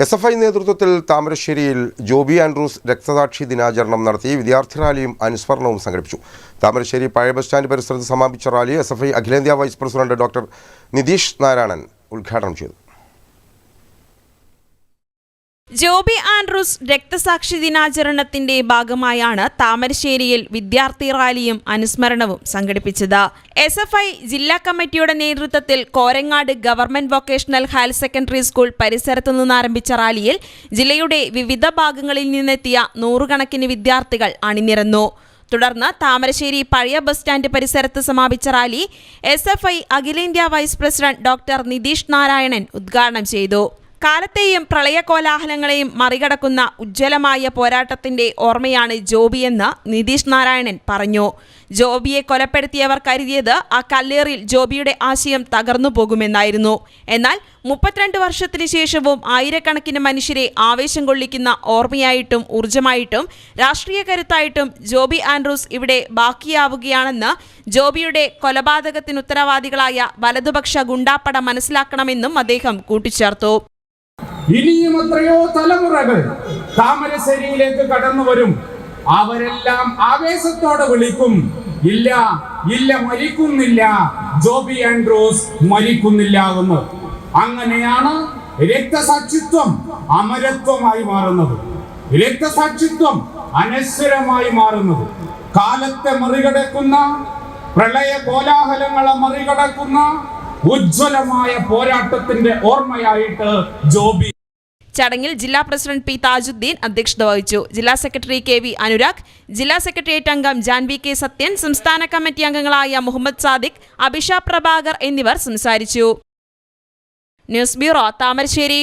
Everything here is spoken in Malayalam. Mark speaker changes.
Speaker 1: എസ് എഫ് ഐ നേതൃത്വത്തിൽ താമരശ്ശേരിയിൽ ജോബി ആൻഡ്രൂസ് രക്തസാക്ഷി ദിനാചരണം നടത്തി വിദ്യാർത്ഥി റാലിയും അനുസ്മരണവും സംഘടിപ്പിച്ചു. താമരശ്ശേരി പഴയ ബസ് സ്റ്റാൻഡ് പരിസരത്ത് സമാപിച്ച റാലി എസ് എഫ് ഐ അഖിലേന്ത്യാ vice president doctor Nitheesh Narayanan ഉദ്ഘാടനം ചെയ്തു.
Speaker 2: ജോബി ആൻഡ്രൂസ് രക്തസാക്ഷി ദിനാചരണത്തിന്റെ ഭാഗമായാണ് താമരശ്ശേരിയിൽ വിദ്യാർത്ഥി റാലിയും അനുസ്മരണവും സംഘടിപ്പിച്ചത്. എസ് എഫ് ഐ ജില്ലാ കമ്മിറ്റിയുടെ നേതൃത്വത്തിൽ Korangad government vocational higher secondary school പരിസരത്തു നിന്നാരംഭിച്ച റാലിയിൽ ജില്ലയുടെ വിവിധ ഭാഗങ്ങളിൽ നിന്നെത്തിയ നൂറുകണക്കിന് വിദ്യാർത്ഥികൾ അണിനിരന്നു. തുടർന്ന് താമരശ്ശേരി പഴയ ബസ് സ്റ്റാൻഡ് പരിസരത്ത് സമാപിച്ച റാലി എസ് എഫ് ഐ അഖിലേന്ത്യാ vice president doctor Nitheesh Narayanan ഉദ്ഘാടനം ചെയ്തു. കാലത്തെയും പ്രളയകോലാഹലങ്ങളെയും മറികടക്കുന്ന ഉജ്ജ്വലമായ പോരാട്ടത്തിന്റെ ഓർമ്മയാണ് ജോബിയെന്ന് നിതീഷ് നാരായണൻ പറഞ്ഞു. ജോബിയെ കൊലപ്പെടുത്തിയവർ കരുതിയത് ആ കല്ലേറിൽ ജോബിയുടെ ആശയം തകർന്നു പോകുമെന്നായിരുന്നു. എന്നാൽ മുപ്പത്തിരണ്ട് വർഷത്തിന് ശേഷവും ആയിരക്കണക്കിന് മനുഷ്യരെ ആവേശം കൊള്ളിക്കുന്ന ഓർമ്മയായിട്ടും ഊർജമായിട്ടും രാഷ്ട്രീയ കരുത്തായിട്ടും ജോബി ആൻഡ്രൂസ് ഇവിടെ ബാക്കിയാവുകയാണെന്ന് ജോബിയുടെ കൊലപാതകത്തിനുത്തരവാദികളായ വലതുപക്ഷ ഗുണ്ടാപ്പട മനസ്സിലാക്കണമെന്നും അദ്ദേഹം കൂട്ടിച്ചേർത്തു.
Speaker 3: ഇനിയും എത്രയോ തലമുറകൾ താമരശ്ശേരിയിലേക്ക് കടന്നു വരും. അവരെല്ലാം ആവേശത്തോടെ വിളിക്കും ഇല്ല ഇല്ല മരിക്കുന്നില്ല. ജോബി ആൻഡ്രോസ് മരിക്കുന്നില്ല എന്ന് അങ്ങനെയാണ് രക്തസാക്ഷിത്വം അമരത്വമായി മാറുന്നത്. രക്തസാക്ഷിത്വം അനശ്വരമായി മാറുന്നത്. കാലത്തെ മറികടക്കുന്ന പ്രളയ കോലാഹലങ്ങളെ മറികടക്കുന്ന ഉജ്ജ്വലമായ പോരാട്ടത്തിന്റെ ഓർമ്മയായിട്ട് ജോബി.
Speaker 2: ചടങ്ങിൽ ജില്ലാ പ്രസിഡന്റ് പി താജുദ്ദീൻ അധ്യക്ഷത വഹിച്ചു. ജില്ലാ സെക്രട്ടറി കെ വി അനുരാഗ് ജില്ലാ സെക്രട്ടേറിയറ്റ് അംഗം ജാൻവി കെ സത്യൻ സംസ്ഥാന കമ്മിറ്റി അംഗങ്ങളായ മുഹമ്മദ് സാദിഖ് അഭിഷ പ്രഭാകർ എന്നിവർ സംസാരിച്ചു. News bureau Thamarassery.